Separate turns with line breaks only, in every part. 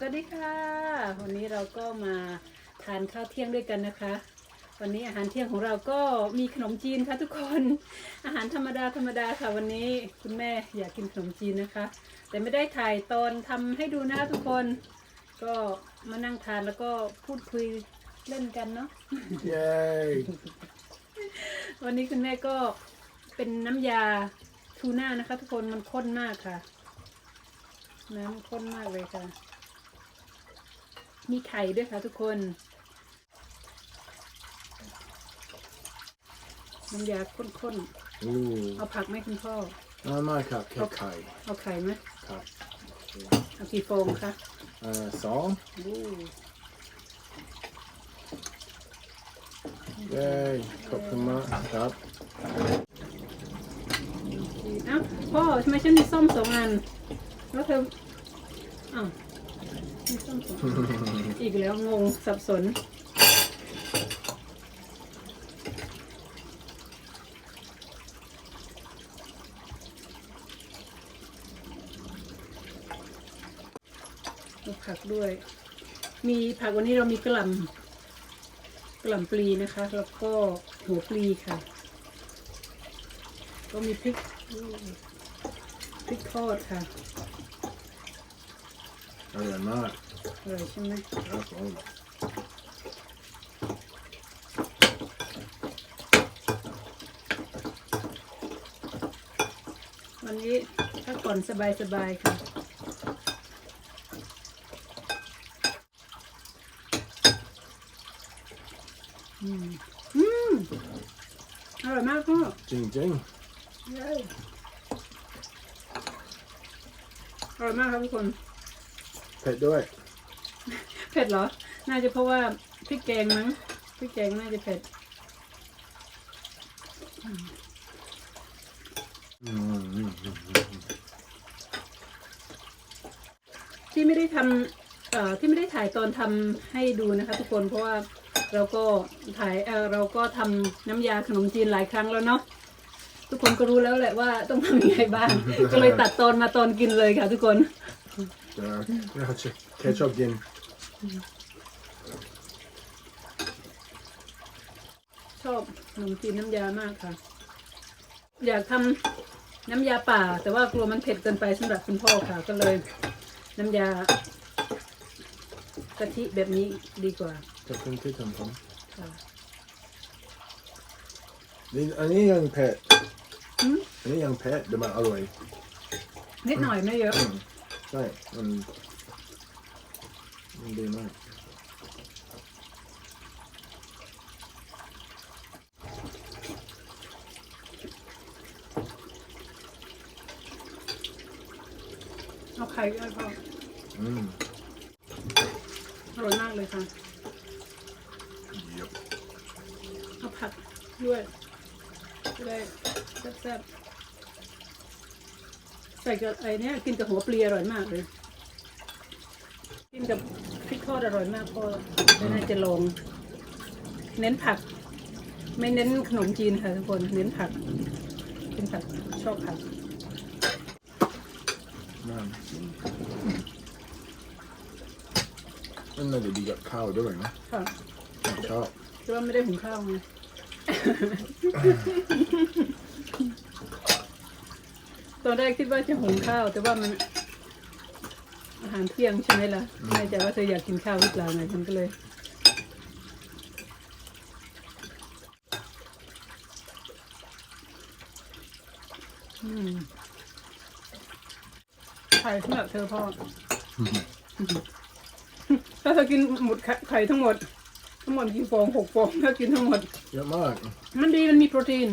สวัสดีค่ะ วันนี้เราก็มาทานข้าวเที่ยงด้วยกันนะคะ วันนี้อาหารเที่ยงของเราก็มีขนมจีนค่ะทุกคน อาหารธรรมดาธรรมดาค่ะ วันนี้คุณแม่อยากกินขนมจีนนะคะ แต่ไม่ได้ถ่ายตอนทำให้ดูนะคะทุกคน ก็มานั่งทานแล้วก็พูดคุยเล่นกันเนาะ
Yay!
วันนี้คุณแม่ก็เป็นน้ำยาทูน่านะคะ ทุกคนมันข้นมากค่ะ น้ำข้นมากเลยค่ะ มีไข่ด้วยค่ะทุกคนน้ำยาข้นๆ
Ooh.
เอาผักไหมคุณพ่อ
I like that cake kai.
เอาไข่ไหม
Cup.
เอากี่ฟองคะ
Uh, song.
อู้
Yay. Cup from that. Cup.
เอ้าพ่อทำไมฉันมีส้มสองอัน แล้วเธออ้าวมีส้มส อีกแล้วงงสับสนมีผักด้วย มีผักวันนี้เรามีกระหล่ำกระหล่ำปลีนะคะ แล้วก็หัวปลีค่ะ ก็มีพริกพริกทอดค่ะ
I don't know.
อร่อยใช่ไหม
That's all.
วันนี้พักผ่อนสบายๆค่ะอืมอืมอร่อยมากพ่อ
Ding ding.
เย้อร่อยมากครับทุกคน
Pet do it.
เผ็ดเหรอ น่าจะเพราะว่าพริกแกงมั้งพริกแกงน่าจะเผ็ดที่ไม่ได้ทำเอ่อที่ไม่ได้ถ่ายตอนทำให้ดูนะคะ ทุกคนเพราะว่าเราก็ถ่ายเออเราก็ทำน้ำยาขนมจีนหลายครั้งแล้วเนาะทุกคนก็รู้แล้วแหละว่าต้องทำยังไงบ้าง ก็เลยตัดตอนมาตอนกินเลยค่ะ ทุกคน
So, yeah, ch- ketchup gin.
ชอบขนมจีนน้ำยามากค่ะ อยากทำน้ำยาป่า แต่ว่ากลัวมันเผ็ดเกินไปสำหรับคุณพ่อค่ะก็เลย น้ำยากะทิแบบนี้ดีกว่า
Cup from kitchen from.
ค่ะ
These, and these young pet.
Hmm?
And these young pet, the man alloy.
นิดหน่อยไม่เยอะ
Right. And. And do that.
เอาไข่ด้วยพ่อ
Mm.
อร่อยมากเลยค่ะ
Yep.
เอาผักด้วยจะได้แซ่บๆใส่กับไอ้เนี้ยกินกับหัวปลีอร่อยมากเลย กินกับพริกทอดอร่อยมากพ่อไม่น่าจะลอง เน้นผัก ไม่เน้นขนมจีนค่ะทุกคนเน้นผักกินผักชอบผัก
Man. And then you got cow doing it.
ค่ะ
Cow.
แต่ว่าไม่ได้หุงข้าวไงต อนแรกคิดว่าจะหุงข้าว แต่ว่ามัน อาหารเที่ยงใช่ไหมล่ะไม่แน่ใจว่าเธออยากกินข้าวหรือเปล่าไงฉันก็เลย อืมไข่สำหรับเธอพ่อ ถ้าเธอกินหมดไข่ไข่ทั้งหมด ทั้งหมดกี่ฟองหกฟองถ้ากินทั้งหมด
Yep, Mark.
มันดีมันมีโปรตีน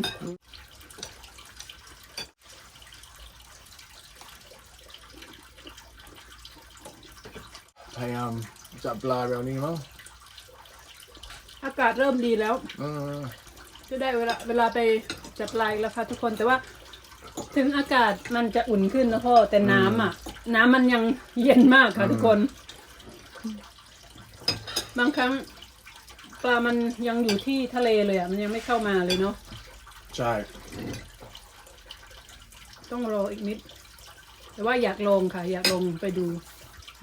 ยายามจับปลาแบบนี้มั้ง
อากาศเริ่มดีแล้ว
เออ
จะได้เวลาเวลาไปจับปลาอีกแล้วค่ะทุกคนแต่ว่า ถึงอากาศมันจะอุ่นขึ้นนะพ่อแต่น้ำอะ น้ำมันยังเย็นมากค่ะทุกคน บางครั้งปลามันยังอยู่ที่ทะเลเลยอะมันยังไม่เข้ามาเลยเนาะ
ใช่
ต้องรออีกนิด แต่ว่าอยากลองค่ะ อยากลองไปดู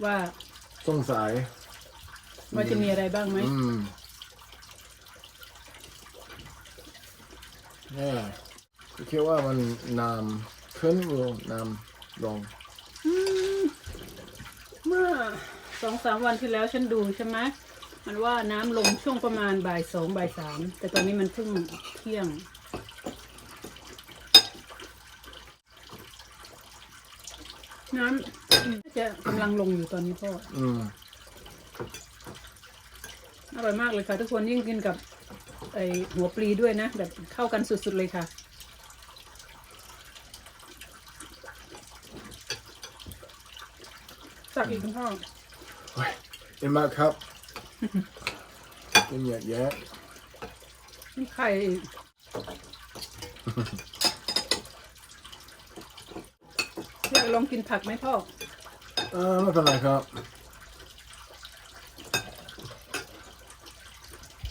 ว่า
สงสัย
ว่าจะมีอะไรบ้างไหม
อืมเนี่ยคิดว่ามันน้ำขึ้นหรือน้ำลง
อืมเมื่อสองสามวันที่แล้วฉันดูใช่ไหมมันว่าน้ำลงช่วงประมาณบ่ายสองบ่ายสามแต่ตอนนี้มันเพิ่งเที่ยง น้ำ จะกำลังลงอยู่ตอนนี้พ่อ
อืม
อร่อยมากเลยค่ะ ทุกคนยิ่งกินกับไอหัวปลีด้วยนะ แบบเข้ากันสุดๆเลยค่ะ สักอีกคุณพ่อ
เฮ้ยเอ็มมาครับกินเยอะแยะ
นี่ไข่อีกอยากลองกินผักไหมพ่อ
เออไม่เป็นไรครับ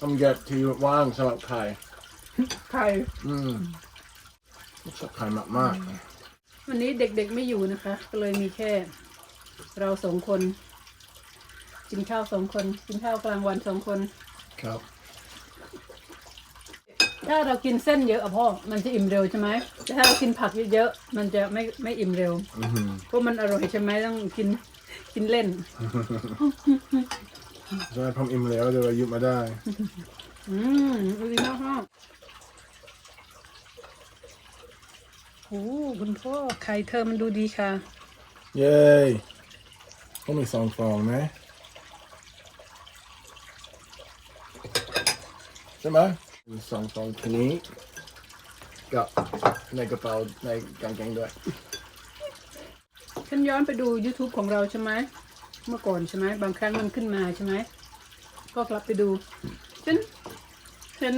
ต้องเก็บที่ว่างสำหรับไข่
ไข่
อืมชอบไข่มาก
วันนี้เด็กๆไม่อยู่นะคะ ก็เลยมีแค่ เราสองคน กินข้าวสองคน กินข้าวกลางวันสองคน
ๆครับ
ถ้าเรากินเส้นเยอะอะพ่อ มันจะอิ่มเร็วใช่ไหมแต่ถ้าเรากินผักเยอะๆ มันจะไม่ไม่อิ่มเร็ว
อือหือ
เพราะมันอร่อยใช่ไหมต้องกินกินเล่น
ใช่ผมอิ่มแล้วเดี๋ยวอายุมาได้
อืมดีมากพ่อโอ้คุณพ่อไข่เธอมันดูดีค่ะ
เย้ต้องมีสองฟองนะใช่ไหม มีสองฟองทีนี้กับในกระเป๋าในกางเกงด้วย
ฉันย้อนไปดู YouTube ของเราใช่ไหม เมื่อก่อนใช่ไหม บางครั้งมันขึ้นมาใช่ไหม ก็กลับไปดู ฉันเห็น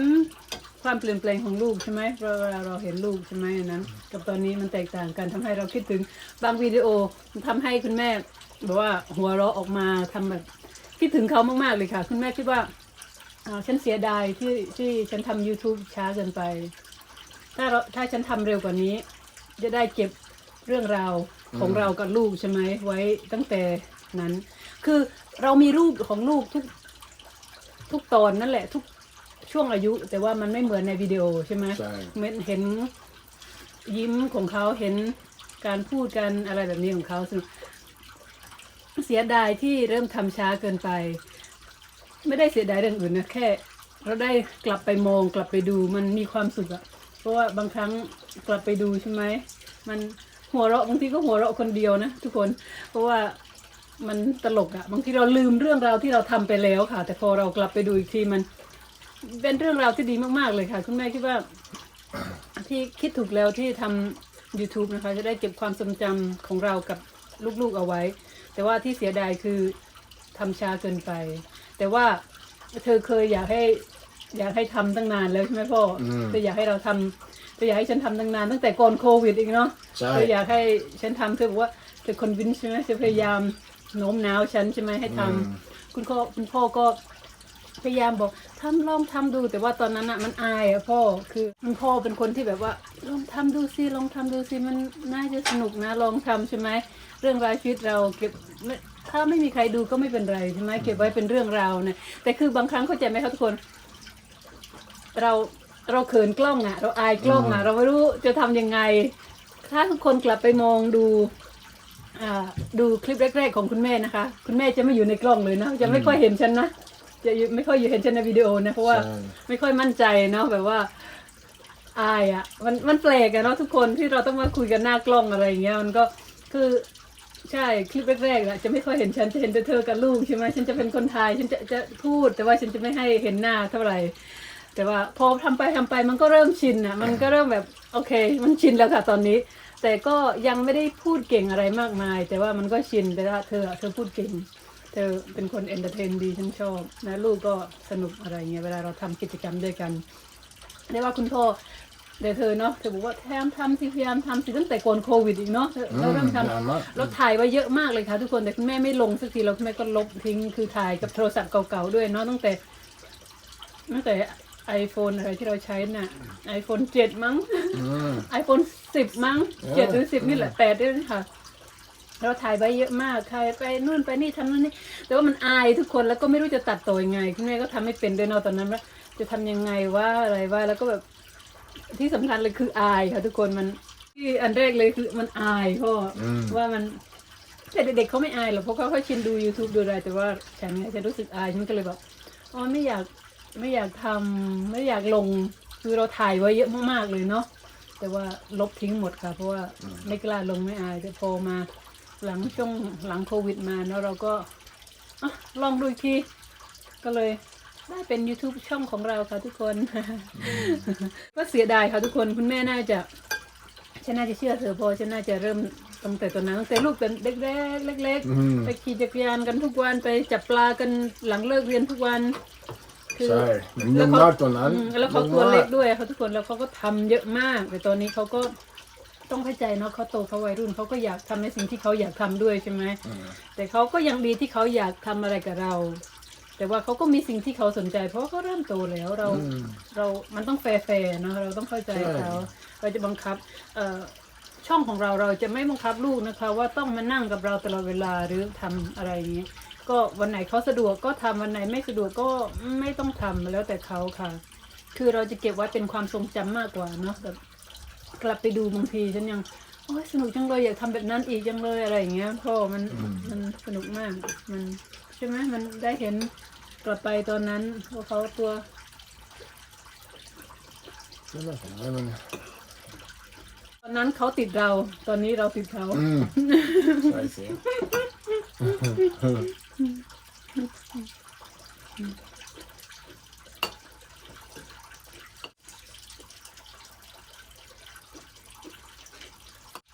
ความเปลี่ยนแปลงของลูกใช่ไหมเวลาเราเห็นลูกใช่ไหมอันนั้น กับตอนนี้มันแตกต่างกันทำให้เราคิดถึงบางวิดีโอทำให้คุณแม่แบบว่าหัวเราะออกมาทำแบบคิดถึงเขามากๆเลยค่ะ คุณแม่คิดว่า อ่าฉันเสียดายที่ที่ฉันทำ YouTube ช้าเกินไป ถ้าเราถ้าฉันทำเร็วกว่านี้ จะได้เก็บเรื่องราวของเรากับลูกใช่ไหมไว้ตั้งแต่นั้น คือเรามีรูปของลูกทุกทุกตอนนั่นแหละทุกช่วงอายุ แต่ว่ามันไม่เหมือนในวิดีโอใช่ไหม
ใช่
เหมือนเห็นยิ้มของเขาเห็นการพูดกันอะไรแบบนี้ของเขาซึ่งเสียดายที่เริ่มทำช้าเกินไป ไม่ได้เสียดายเรื่องอื่นนะแค่ เราได้กลับไปมองกลับไปดูมันมีความสุขอะเพราะว่าบางครั้งกลับไปดูใช่ไหมมันหัวเราะบางทีก็หัวเราะคนเดียวนะทุกคนเพราะว่ามันตลกอะบางทีเราลืมเรื่องราวที่เราทำไปแล้วค่ะ แต่พอเรากลับไปดูอีกทีมัน เป็นเรื่องราวที่ดีมากๆเลยค่ะ คุณแม่คิดว่า ที่คิดถูกแล้วที่ทำ YouTube นะคะ จะได้เก็บความทรงจำของเรากับลูกๆเอาไว้ แต่ว่าที่เสียดายคือทำช้าเกินไป แต่ว่าเธอเคยอยากให้ อยากให้ทำตั้งนานแล้วใช่ไหมพ่ออ
ม
เธออยากให้เราทำเธออยากให้ฉันทำตั้งนานตั้งแต่ก่อนโควิดอีกเนาะ
ใช่
เธออยากให้ฉันทำเธอบอกว่าเธอคอนวินใช่ไหมเธอพยายามโน้มน้าวฉันใช่ไหมให้ทำ
อืม
คุณพ่อคุณพ่อก็พยายามบอกทำลองทำดู แต่ว่าตอนนั้นอะมันอายอะพ่อคือคุณพ่อเป็นคนที่แบบว่าลองทำดูสิลองทำดูสิมันน่าจะสนุกนะลองทำใช่ไหมเรื่องราวชีวิตเราเก็บไม่ ถ้าไม่มีใครดูก็ไม่เป็นไรใช่ไหมเก็บไว้เป็นเรื่องราวนะแต่คือบางครั้งเข้าใจไหมครับทุกคน เราเราเขินกล้องอะเราอายกล้องอะเราไม่รู้จะทำยังไง ถ้าทุกคนกลับไปมองดูอ่าดูคลิปแรกๆของคุณแม่นะคะ คุณแม่จะไม่อยู่ในกล้องเลยนะจะไม่ค่อยเห็นฉันนะจะอยู่ไม่ค่อยอยู่เห็นฉันในวิดีโอนะเพราะว่า
ใช่
ไม่ค่อยมั่นใจเนาะแบบว่า อายอะมันมันแปลกอะเนาะทุกคนที่เราต้องมาคุยกันหน้ากล้องอะไรอย่างเงี้ยมันก็คือ ใช่คลิปแรกๆอะจะไม่ค่อยเห็นฉันจะเห็นแต่เธอกับลูกใช่ไหมฉันจะเป็นคนไทยฉันจะจะพูด แต่ว่าฉันจะไม่ให้เห็นหน้าเท่าไหร่ แต่ว่าพอทำไปทำไปมันก็เริ่มชินอะมันก็เริ่มแบบโอเค มันชินแล้วค่ะตอนนี้ แต่ก็ยังไม่ได้พูดเก่งอะไรมากมาย แต่ว่ามันก็ชินแต่ว่าเธออะเธอพูดเก่ง เธอเป็นคนเอนเตอร์เทนดีฉันชอบนะลูกก็สนุกอะไรเงี้ยเวลาเราทำกิจกรรมด้วยกันได้ว่าคุณพ่อ เดี๋ยวเธอเนาะเธอบอกว่าพยายามทำสิพยายามทำสิตั้งแต่ก่อนโควิดอีกเนาะเธอ
อืม
เราเริ่มท
นานมากำ
เราถ่ายไว้เยอะมากเลยค่ะทุกคนแต่คุณแม่ไม่ลงสักทีเราคุณแม่ก็ลบทิ้งคือถ่ายกับโทรศัพท์เก่าๆด้วยเนาะตั้งแต่ตั้งแต่ไอโฟนอะไรที่เราใช้น่ะไอโฟนเจ็ดมั้ง
อืม
ไอโฟนสิบมั้ง
เออ
เจ็ดหรือสิบนี่แหละแปดด้วยค่ะ เราถ่ายไว้เยอะมากถ่ายไปนู่นไปนี่ทำนู่นนี่แต่ว่ามันอายทุกคนแล้วก็ไม่รู้จะตัดต่อยังไงคุณแม่ก็ทำไม่เป็นด้วยเนาะตอนนั้นว่าจะทำยังไงว่าอะไรว่าแล้วก็แบบ ที่สำคัญเลยคืออายค่ะทุกคนมันที่อันแรกเลยคือมันอายพ่ออ
ม
ว่ามัน แต่เด็กๆเขาไม่อายหรอกเพราะเขาเขาชินดู YouTube ดูอะไรแต่ว่าฉันเนี่ยจะรู้สึกอายฉันก็เลยแบบอ๋อไม่อยากไม่อยากทำไม่อยากลงคือเราถ่ายไว้เยอะมากๆเลยเนาะแต่ว่าลบทิ้งหมดค่ะ เพราะว่าไม่กล้าลงไม่อายแต่พอมา หลังช่วงหลังโควิดมาเนาะเราก็อะลองดูอีกทีก็เลย ได้เป็น YouTube ช่องของเราค่ะทุกคน ก็เสียดายค่ะทุกคนคุณแม่น่าจะฉันน่าจะเชื่อเธอเพอฉันน่าจะเริ่มตั้งแต่ตอนนั้นตั้งแต่ลูกเป็นเด็กๆเล็ก
อืม
ๆ ไปขี่จักรยานกันทุกวันไปจับปลากันหลังเลิกเรียนทุกวัน
ใช่มันยุ่งมากตอนนั้น
อืมแล้วเขาตัวเล็กด้วยค่ะทุกคนแล้วเขาก็ทำเยอะมาก แต่ตอนนี้เขาก็ต้องเข้าใจเนาะเขาโตเขาวัยรุ่นเขาก็อยากทำในสิ่งที่เขาอยากทำด้วยใช่ไหม
อืม
แต่เขาก็ยังดีที่เขาอยากทำอะไรกับเรา แต่ว่าเขาก็มีสิ่งที่เขาสนใจ เพราะว่าเขาเริ่มโตแล้วเรา
อืม
เรา มันต้องแฟร์ๆเนอะเราต้องเข้าใจ
ใช่
เขาเราจะบังคับเอ่อช่องของเราเราจะไม่บังคับลูกนะคะ ว่าต้องมานั่งกับเราตลอดเวลาหรือทำอะไรอย่างนี้ก็วันไหนเขาสะดวกก็ทำวันไหนไม่สะดวกก็ไม่ต้องทำแล้วแต่เขาค่ะ คือเราจะเก็บไว้เป็นความทรงจำมากกว่าเนาะแบบกลับไปดูบางทีฉันยังโอ้ยสนุกจังเลยอยากทำแบบนั้นอีกจังเลยอะไรอย่างเงี้ยเพราะมันมันสนุกมากมันใช่ไหมมันได้เห็นกลับไปตอนนั้นว่าเขาตัว
นั่นแหละผมว่ามัน
ตอนนั้นเขาติดเรา ตอนนี้เราติดเขา
อืมใช่สิ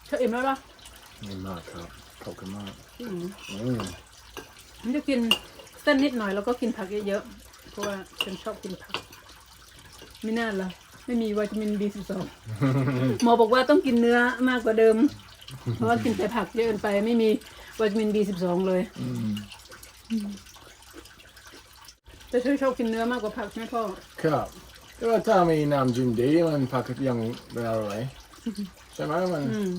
เธออิ่มแล้วเหรอ
ไม่มากครับขอบคุณมาก
อืม
อื ม
ฉันจะกินเส้นนิดหน่อยแล้วก็กินผักเยอะๆ เพราะว่าฉันชอบกินผัก ไม่น่าละไม่มีวิตามิน B12 หมอบอกว่าต้องกินเนื้อมากกว่าเดิม เพราะว่ากินแต่ผักเยอะเกินไป ไม่มีวิตามิน B12 เลย
อืม
แต่เธอชอบกินเนื้อมากกว่าผักใช่ไหมพ่อ
ครับแต่ว่าถ้ามีน้ำจิ้มดีมันผักยังเป็นอร่อยใช่ไหมมัน
อืม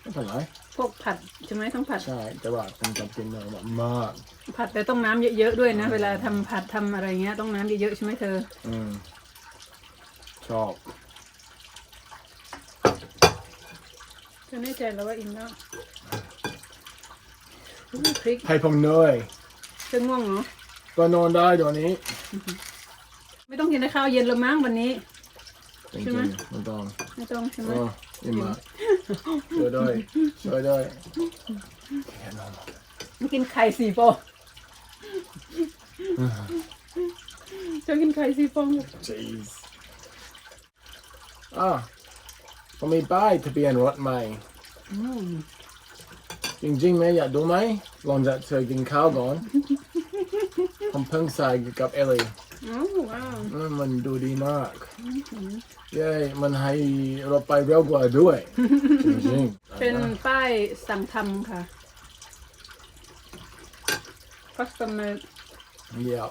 ไม่เป็นไร
พ วกผัดใช่ไหมต้องผัด
ใช่ แต่ว่าผมจะกินเนื้อมาก
ผัดแต่ต้องน้ำเยอะๆด้วยนะ เวลาทำผัดทำอะไรเงี้ยต้องน้ำเยอะๆใช่ไหมเธอ
อืมชอบ
เธอแน่ใจแล้วว่าอิ่มแล้วอุ๊ยพริก
ให้ผมเหนอย
เธอง่วงเหรอ
ก็นอนได้ตอนนี้
ไม่ต้องกินข้าวเย็นและมั้งวันนี้
จริง
ใช่ไหม
ๆมันต้อง
ไม่ต้องใช่ไหม
โอ้ยิ่ งมากช่วยด้วยช่วยด้วยแค่นอน
ไม่กินไข่สี่ฟองจะกินไข่สี่ฟอง
Jeez อะผมมีป้ายทะเบียนรถใหม่
อืม
จริงๆไหมอยากดูไหมลองจะเธอกินข้าวก่อนผมเพิ่งใส่กับเอลี่
อ๋อว้าว
อืมมันดูดีมาก เย้มันให้เราไปเร็วกว่าด้วย จริงๆ
เป็นป้ายสั่งทำค่ะ customer
เยี่ยม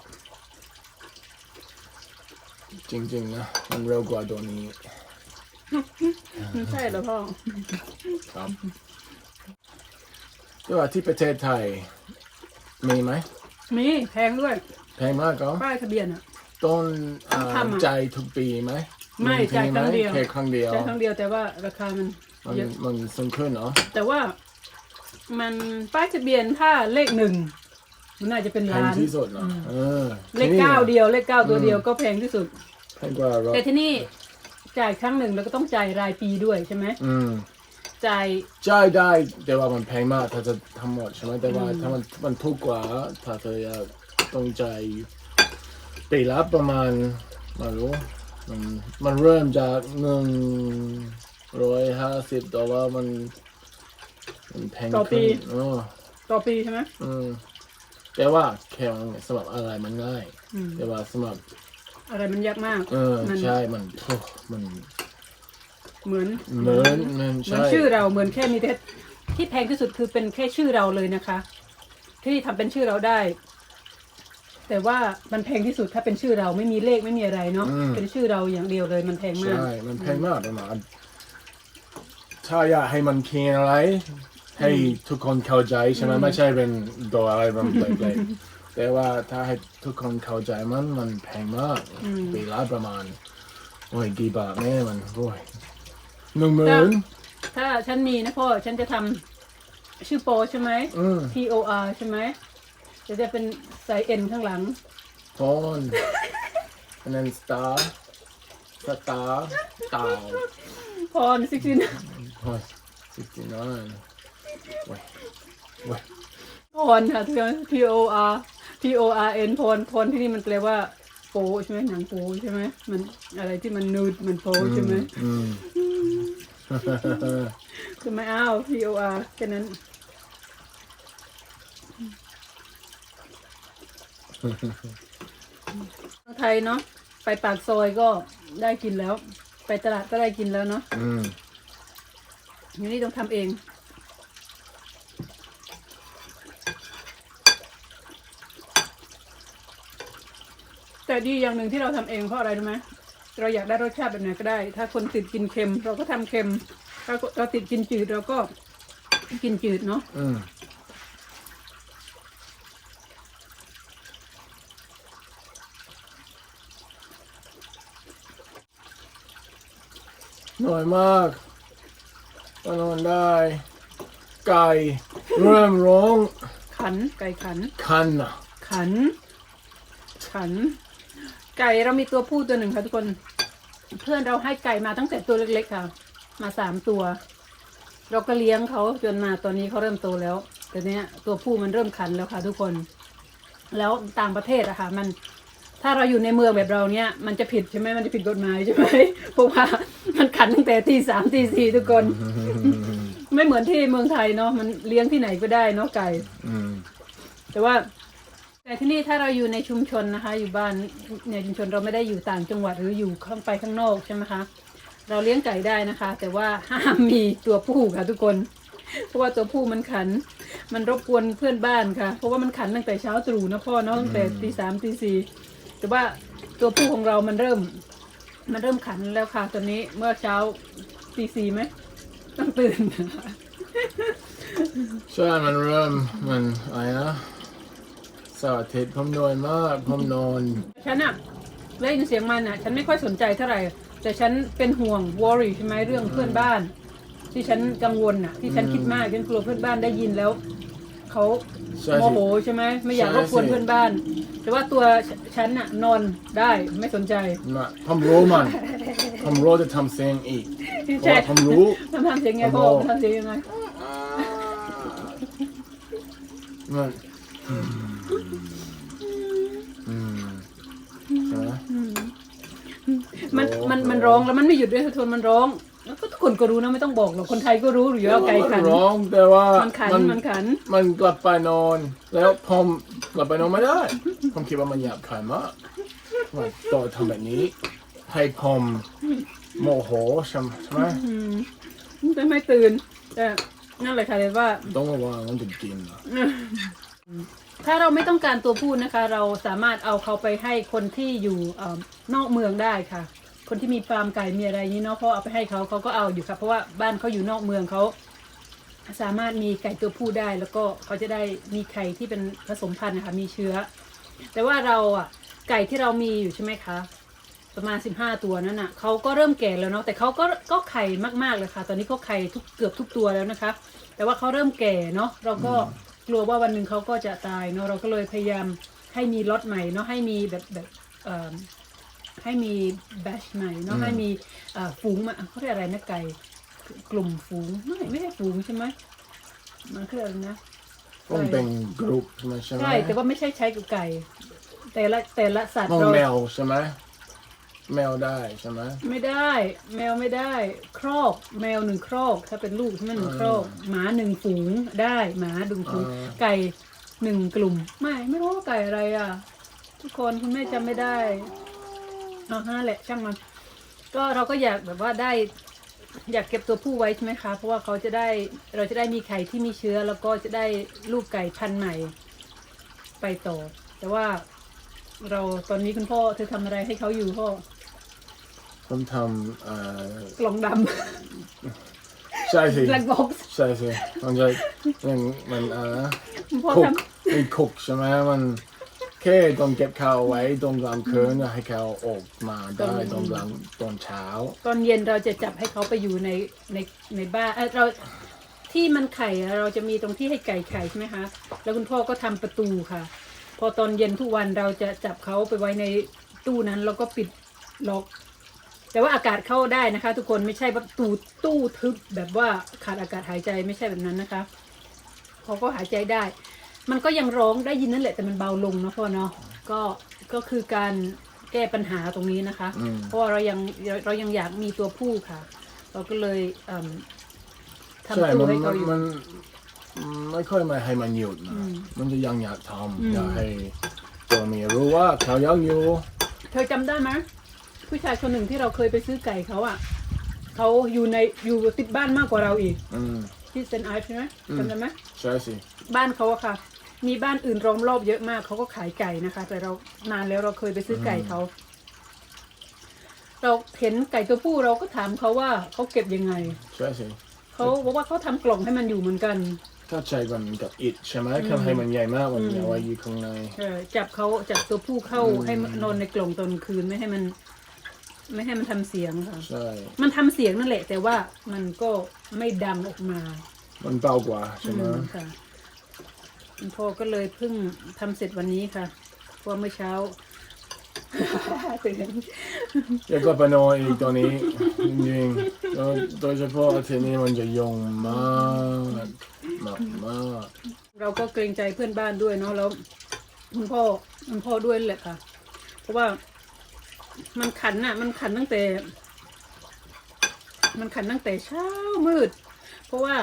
จริงๆนะมันเร็วกว่าตัวนี้
ไม่ใช่เหรอพ่อ
ครับแต่ว่าที่ประเทศไทย มีไหม
มีแพงด้วย
แพงมากก็
ป้ายทะเบียนอะ
ต้นอ่า
ทำอะ
ใจายทุกปีไหม
ไม่
ลงทุน
จ่ายครั้งเดียว
ไหมแค่ครั้งเดียว
ใช้ครั้งเดียวแต่ว่าราคามัน
มัน
เยอะ
มันสูงขึ้นเนาะ
แต่ว่ามันป้ายทะเบียนถ้าเลขหนึ่งมันน่าจะเป็น
แพง
ล้าน
ที่สุดเนาะเออ
เลขเก้าเดียวเลขเก้าตัวเดียวก็แพงที่สุด
แพงกว่ารถ
แต่ที่นี่จ่ายครั้งหนึ่งแล้วก็ต้องจ่ายรายปีด้วยใช่ไหม
อืม
จ่าย
จ่ายได้แต่ว่ามันแพงมากถ้าจะทำหมดใช่ไหมแต่ว่าถ้ามันมันถูกกว่าถ้าเธออยากต้องจ่ายปีละประมาณไมารู้ มันมันเริ่มจากหนึ่งร้อยห้าสิบดอลลาร์มัน มันแพง
ต่อปี
ขึ้นอ๋อ
ต่อปีใช่ไหม
อืมแต่ว่าแค่สำหรับอะไรมันง่าย
อืม
แต่ว่าสำหรับ
อะไรมันยากมาก
เออ
มัน
ใช่มันโอ้มัน
เหมือน
เหมือนมัน
เหมือน
ใช่
ชื่อเราเหมือนแค่มีแต่ที่แพงที่สุดคือเป็นแค่ชื่อเราเลยนะคะ ที่ทำเป็นชื่อเราได้ แต่ว่ามันแพงที่สุดถ้าเป็นชื่อเราไม่มีเลขไม่มีอะไรเนาะเป็นชื่อเราอย่างเดียวเลยมันแพงมาก
ใช่ มันแพงมากประมาณถ้าอยากให้มันเคียนอะไรแพให้ทุกคนเข้าใจใช่ไหมไม่ใช่เป็นตัวอะไรแบบเล็กๆแต่ว่าถ้าให้ทุกคนเข้าใจมันมันแพงมากปีละประมาณโอ้ยกี่บาทแม่มันโอ้ยหนึ่งหมื่น
ถ้าฉันมีนะพ่อฉันจะทำชื่อโปรใช่ไหม
อืม
P O R ใช่ไหม จะจะเป็นใส่ N ข้างหลัง
พอน and then star star เต่า
พรซิกซิน
โอ้ย69โอ้ยโอ้ย
พรค่ะทุกคน P O R P O R N พรพรที่นี่มันแปลว่าโปใช่ไหมหนังโปใช่ไหมมันอะไรที่มันนูดมันโปใช่ไหม
อืม
คือไม่เอา P O R แค่นั้น เมือง ไทยเนาะไปปากซอยก็ได้กินแล้ว ไปตลาดก็ได้กินแล้วเนาะ
อืม
ทีนี้ต้องทำเองแต่ดีอย่างหนึ่งที่เราทำเองเพราะอะไรรู้ไหมเราอยากได้รสชาติแบบไหนก็ได้ ถ้าคนติดกินเค็ม เราก็ทำเค็ม ถ้าเราติดกินจืดเราก็กินจืดเนาะ
หน่อยมากก็นอนได้ ไก่เริ่มร้อง
ขัน ไก่ขัน
คันอะ
ขัน ขัน ไก่เรามีตัวผู้ตัวหนึ่งค่ะทุกคน เพื่อนเราให้ไก่มาตั้งแต่ตัวเล็กๆค่ะ มาสามตัว เราก็เลี้ยงเขาจนมาตอนนี้เขาเริ่มโตแล้วแต่เนี้ยตัวผู้มันเริ่มขันแล้วค่ะทุกคน แล้วต่างประเทศอะค่ะมันถ้าเราอยู่ในเมืองแบบเราเนี้ยมันจะผิดใช่ไหมมันจะผิดกฎหมายใช่ไหมเพราะว่า มันขันตั้งแต่ตีสามตีสี่ทุกคน ไม่เหมือนที่เมืองไทยเนาะมันเลี้ยงที่ไหนก็ได้เนาะไก่
อืม
แต่ว่า แต่ที่นี่ถ้าเราอยู่ในชุมชนนะคะ อยู่บ้านในชุมชนเราไม่ได้อยู่ต่างจังหวัดหรืออยู่ข้างไปข้างนอกใช่ไหมคะ เราเลี้ยงไก่ได้นะคะ แต่ว่าห้ามมีตัวผู้ค่ะทุกคน เพราะว่าตัวผู้มันขัน มันรบกวนเพื่อนบ้านค่ะ เพราะว่ามันขันตั้งแต่เช้าตรู่นะพ่อเนาะตั้งแต่ตีสามตีสี่แต่ว่าตัวผู้ของเรามันเริ่ม มันเริ่มขันแล้วค่ะตอนนี้เมื่อเช้าตีสี่ไหมต้องตื่น
ใช่มันเริ่มมันอะไรนะสาธิตผมนอนมากผมนอน
ฉันอะได้ยินเสียงมันอะฉันไม่ค่อยสนใจเท่าไหร่ แต่ฉันเป็นห่วงวอรี่ใช่ไหมเรื่องเพื่อนบ้าน ที่ฉันกังวลอะที่ฉันคิดมากฉันกลัวเพื่อนบ้านได้ยินแล้ว เขา
ใช่
โม
สิ
โหใช่ไหมไม่อยาก
ใช่
รบกวน
สิ
เพื่อนบ้าน แต่ว่าตัวฉันอะนอนได้ไม่สนใจ
มาผมรู้มันผมรู้จะทำเสียงอีกเพราะ
ใช่
ว่าผมรู้
ทำทำเสียงไง
ผม
พ่อ
รู้
ทำเสียงยังไง
มันอืมใช่ไหม
มัน
โอ้
มันมันร้องแล้วมันไม่หยุดด้วยทุกคนมันร้อง แล้วก็ทุกคนก็รู้นะไม่ต้องบอกหรอกคนไทยก็รู้อยู่แล้วไก่ขัน
ร้องแต่ว่า
มันขันมันขัน
มันกลับไปนอน แล้วผมกลับไปนอนไม่ได้ ผมคิดว่ามันหยาบคายมากว่าต่อทำแบบนี้ ให้ผมโมโหใช่ไหมใช่ไหม
อืมไม่ไม่ตื่นแต่นั่นแหละค่ะเลยว่า
ต้องระวังมันจะกินนะ
ถ้าเราไม่ต้องการตัวผู้นะคะ เราสามารถเอาเขาไปให้คนที่อยู่เออนอกเมืองได้ค่ะ คนที่มีฟาร์มไก่มีอะไรนี้เนาะเพราเอาไปให้เขาเขาก็เอาอยู่ค่ะเพราะว่าบ้านเขาอยู่นอกเมืองเขาสามารถมีไก่ตัวผู้ได้ แล้วก็เขาจะได้มีไข่ที่เป็นผสมพันธุ์นะคะมีเชื้อ แต่ว่าเราอะไก่ที่เรามีอยู่ใช่ไหมคะ ประมาณสิบห้าตัวนั่นน่ะเขาก็เริ่มแก่แล้วเนาะแต่เขาก็ก็ไข่มากๆเลยค่ะ ตอนนี้เขาไข่ทุกเกือบทุกตัวแล้วนะคะ แต่ว่าเขาเริ่มแก่เนาะเราก็กลัวว่าวันหนึ่งเขาก็จะตายเนาะเราก็เลยพยายามให้มีล็อตใหม่เนาะให้มีแบบแบบ ให้มีแบชใหม่เนาะให้มีเอ่อฝูงมาเขาเรียกอะไรนะไก่กลุ่มฝูงไม่ไม่ใช่ฝูงใช่ไหมมันคืออะไรนะ
ต้องเป็นกรุ๊ปใช่ไหมใช่ไหม
ใช่แต่ว่าไม่ใช่ใช้กับไก่ แต่ละแต่ละสัตว์
ต้อง
เรา
แมวใช่ไหมแมวได้ใช่ไหม
ไม่ได้ แมวไม่ได้ ครอกแมวหนึ่งครอกถ้าเป็นลูกใช่ไหมหนึ่งครอกหมาหนึ่งฝูงได้หมาหนึ่งฝูง
อ่า
ไก่หนึ่งกลุ่ม ไม่ไม่รู้ว่าไก่อะไรอะ ทุกคนคุณแม่จำไม่ได้ เอาห้าแหละช่างมัน ก็เราก็อยากแบบว่าได้อยากเก็บตัวผู้ไว้ใช่ไหมคะ เพราะว่าเขาจะได้เราจะได้มีไข่ที่มีเชื้อ แล้วก็จะได้ลูกไก่พันธุ์ใหม่ ไปต่อ แต่ว่าเราตอนนี้คุณพ่อเธอทำอะไรให้เขาอยู่พ่อ
ผมทำเอ่อก
ล่องด
ใช่สิ
black box
ใช่สิมันจะยังมันอ่า
พอ
คุก
ท
มันคุกใช่ไหมมัน แค่ต้องเก็บข้าไว้ตรงกลางคืนให้ข้าออกมาได้ตรงกลางตอนเช้า
ตอนเย็นเราจะจับให้เขาไปอยู่ในในในบ้านเออเราที่มันไข่อะเราจะมีตรงที่ให้ไก่ไข่ใช่ไหมคะ แล้วคุณพ่อก็ทำประตูค่ะ พอตอนเย็นทุกวันเราจะจับเขาไปไว้ในตู้นั้นแล้วก็ปิดล็อก แต่ว่าอากาศเข้าได้นะคะ ทุกคนไม่ใช่ว่าตู้ตู้ทึบแบบว่าขาดอากาศหายใจไม่ใช่แบบนั้นนะคะเขาก็หายใจได้ มันก็ยังร้องได้ยินนั่นแหละแต่มันเบาลงนะพ่อเนาะก็ก็คือการแก้ปัญหาตรงนี้นะคะ
อืม
เพราะว่าเรายังเรายังอยากมีตัวผู้ค่ะ เราก็เลยเอิ่ม
ใช่
ทำตู้
มัน
ให้เขาอยู่
มันไม่ค่อยมาให้มันหยุดนะ
อืม
มันจะยังอยาก
อืม
ทำอยากให้ตัวเมียรู้ว่าเขายังอยู่
เธอจำได้ไหมผู้ชายคนหนึ่งที่เราเคยไปซื้อไก่เขาอะเขาอยู่ในอยู่ติดบ้านมากกว่าเราอีก
อืม
ที่เซนต์ไอฟ์ใช่ไหม
อืม
จำได้ไหม
ใช่สิ
บ้านเขาอะค่ะ มีบ้านอื่นล้อมรอบเยอะมากเขาก็ขายไก่นะคะ แต่เรานานแล้วเราเคยไปซื้อไก่เขาเราเห็นไก่ตัวผู้เราก็ถามเขาว่าเขาเก็บยังไง
ใช่สิ
เขาบอกว่าเขาทำกล่องให้มันอยู่เหมือนกัน
ถ้าใช้มันกับอิฐใช่ไหมทำให้มันใหญ่มากมันเอาไว้อยู่ข้างใน
เออจับเขาจับตัวผู้เข้า
อืม
ให้มันนอนในกล่องตอนคืนไม่ให้มัน ไม่ให้มันทำเสียงค่ะ
ใช่
มันทำเสียงนั่นแหละ แต่ว่ามันก็ไม่ดังออกมา
มันเบากว่าใช่ไหม
อืมค่ะ คุณพ่อก็เลยเพิ่งทำเสร็จวันนี้ค่ะเพราะว่าเมื่อเช้าตื่น
อยากกลับไปนอนอีกตอนนี้จริงๆแล้วโดยเฉพาะอาทิตย์นี้มันจะยงมากมากมาก
เราก็เกรงใจเพื่อนบ้านด้วยเนาะแล้วคุณพ่อคุณพ่อด้วยแหละค่ะ เพราะว่ามันขันน่ะ มันขันตั้งแต่ มันขันตั้งแต่เช้ามืด เพราะว่า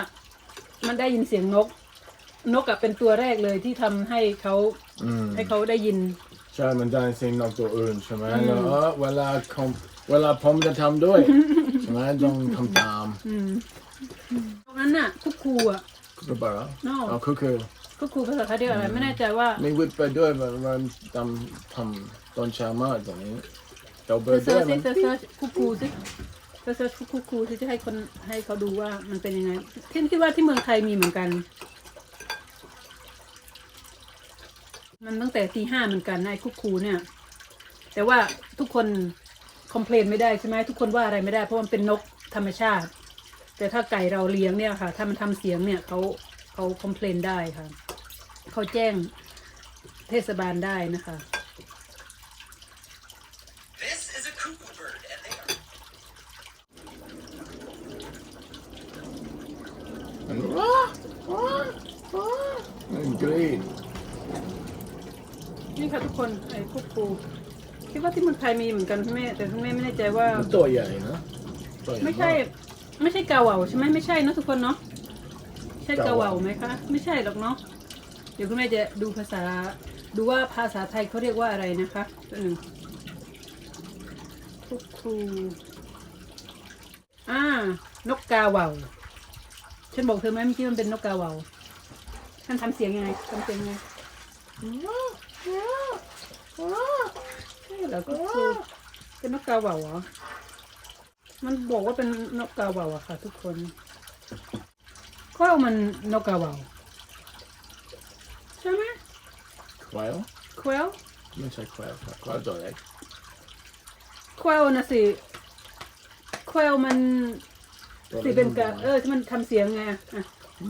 มันได้ยินเสียงนก นกอะเป็นตัวแรกเลยที่ทำให้เขา
อืม
ให้เขาได้ยิน
ใช่มันได้สิ่งนอกตัวอื่นใช่ไหม
อืม
แล้วเออเวลาคอมเวลาผมจะทำด้วยใช่ไหมต้องทำตาม
อืมตรงนั้นน่ะคุกคูอะ
คุกบาระ
นอก
เอาคือคือ
คุกคูภาษาไทยเรียกอะไรไม่แน่ใจว่า
มีวิทย์ไปด้วยมันมันทำทำตอนเช้ามากตอนนี้เจ้าเบิ
เธ
ร์
อ
ดด้วยมัน
เซิร์ชสิเธอเซิร์ชคุกคูสิเธอเซิร์ชคุกคูสิจะให้คนให้เขาดูว่ามันเป็นยังไงที่คิดว่าที่เมืองไทยมีเหมือนกัน มันตั้งแต่ตีห้าเหมือนกันนายคุกคูเนี่ย แต่ว่าทุกคนคอมเพลนไม่ได้ใช่ไหมทุกคนว่าอะไรไม่ได้เพราะมันเป็นนกธรรมชาติ แต่ถ้าไก่เราเลี้ยงเนี่ยค่ะ ถ้ามันทำเสียงเนี่ยเขาเขาคอมเพลนได้ค่ะเขาแจ้งเทศบาลได้นะคะ
This is a cuckoo bird, and they are
มันว้าว้าว้ามันกรีด
นี่ ค่ะทุกคนไอ้คุกคูคิดว่าที่เมืองไทยมีเหมือนกันคุณแม่แต่คุณแม่ไม่แน่ใจว่า
มันตัวใหญ่นะตัวใหญ่
ไม่ใช่า
ก
ไม่ใช่กาเหว่าใช่ไหมไม่ใช่เนอะทุกคนเนาะใช่กาเหว่า
เกาเหว่า
ไหมคะ ไม่ใช่หรอกเนาะเดี๋ยวคุณแม่จะดูภาษา ดูว่าภาษาไทยเขาเรียกว่าอะไรนะคะตัวหนึ่งคุกคูอ่านกกาเหว่าฉันบอกเธอไหมเมื่อกี้มันเป็นนกกาเหว่าท่านทำเสียงยังไงทำเสียงยังไง ใช่เหรอคุกคูเป็นนกกาเหว่าเหรอมันบอกว่าเป็นนกกาเหว่าอะค่ะ ทุกคนก็เอามันนกกาเหว่าใช่ไหม
ควาย
เควล
ไม่ใช่ควายครับควายตัวเล็ก
เควลนะสิเควลมัน
ตัว
สิ
ล็
เป็นกาเออที่มันทำเสียงไงอะอะ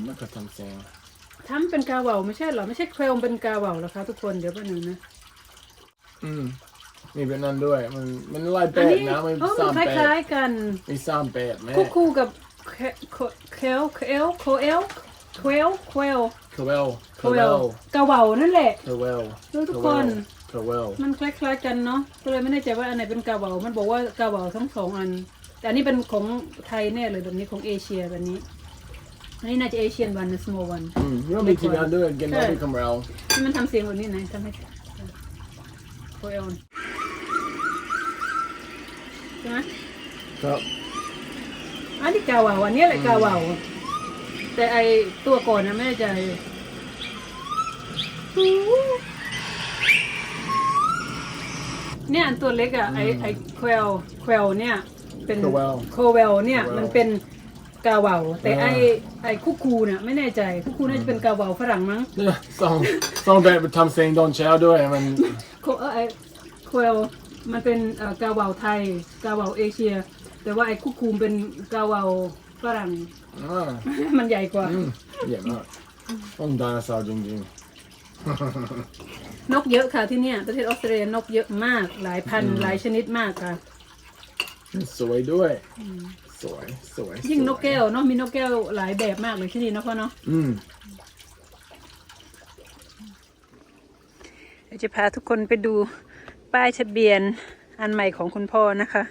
มันก็ทำเสียง
ทำเป็นกาเหว่าไม่ใช่เหรอ ไม่ใช่เควลเป็นกาเหว่าเหรอคะทุกคนเดี๋ยวแป๊บนึงนะ
อื มมีเป็นนั่นด้วย มันมันลายแป
อัน
ด
นี้
นะมัน
เออ
สา
มัน
ม
ค
แป
ล้า
ด
ยๆกัน
มีสามแปดแม่
คู่คู่กับเคเคเคลเคลโคเอลเควลเควล
เคเวลเค
เคว
เว
ล
ล
กาเหว่านั่นแหละ
เคเวล
รู้ทุกคน
เคเวล
มันคล้าย ๆ กันเนาะก็เลยไม่แน่ใจว่าอันไหนเป็นกาเหวามันบอกว่ากาเหวาทั้งสองอัน แต่อันนี้เป็นของไทยแน่เลยแบบนี้ของเอเชียแบบนี้อันนี้น่าจะเอเชียนวัน small one
อืมแล้วมีทีมงานด้วยกินได้ที่คำเรา
ที่มันทำเสียงแบบนี้ไหนทำให้ โคเอลใช่ไหม
ครับ
อันนี้กาเหวาอันนี้แหละกาเหวาแต่ไอตัวก่อนนะไม่แน่ใจเนี่ยอันตัวเล็กอะไอไอเควลเควลเนี่ย เป็น
เคเวล
โคเวลเนี่ย
Cowell
มันเป็นกาเหวาแต่ไอไอคุกคูเนี่ยไม่แน่ใจคุกคูน่าจะเป็นกาเหวาฝรั่งมั้ง
เนี่ยสองสองแบบทำเสียงตอนเช้าด้วยมัน
โค เออไอโคเอลมันเป็นเอ่อกาเหวาไทย กาเหวาเอเชีย แต่ว่าไอคุกคูเป็นกาเหวาฝรั่ง
อ่า
มันใหญ่กว่า
อืมเยี่ยมมากต้องดาราสาวจริง
นกเยอะค่ะที่เนี่ยประเทศออสเตรเลียนกเยอะมากหลายพันหลายชนิดมากค่ะ
ๆ สวยด้วย สวย สวย
ยิ่ง
สวย
นกแก้วเนาะมีนกแก้วหลายแบบมากเลยที่นี่เนาะพ่อเนาะ
อืม
ดี๋ยวจะพาทุกคนไปดูป้ายทะเบียนอันใหม่ของคุณพ่อนะคะ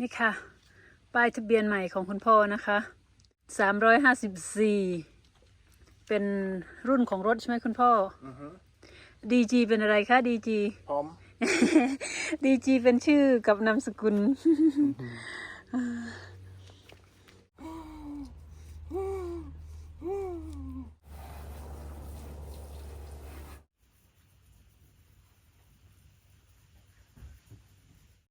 นี่ค่ะ ป้ายทะเบียนใหม่ของคุณพ่อนะคะสามร้อยห้าสิบสี่เป็นรุ่นของรถใช่ไหมคุณพ่ออดีจีเป็นอะไรคะดีจี
พร้อม
ดีจีเป็นชื่อกับนามสกุล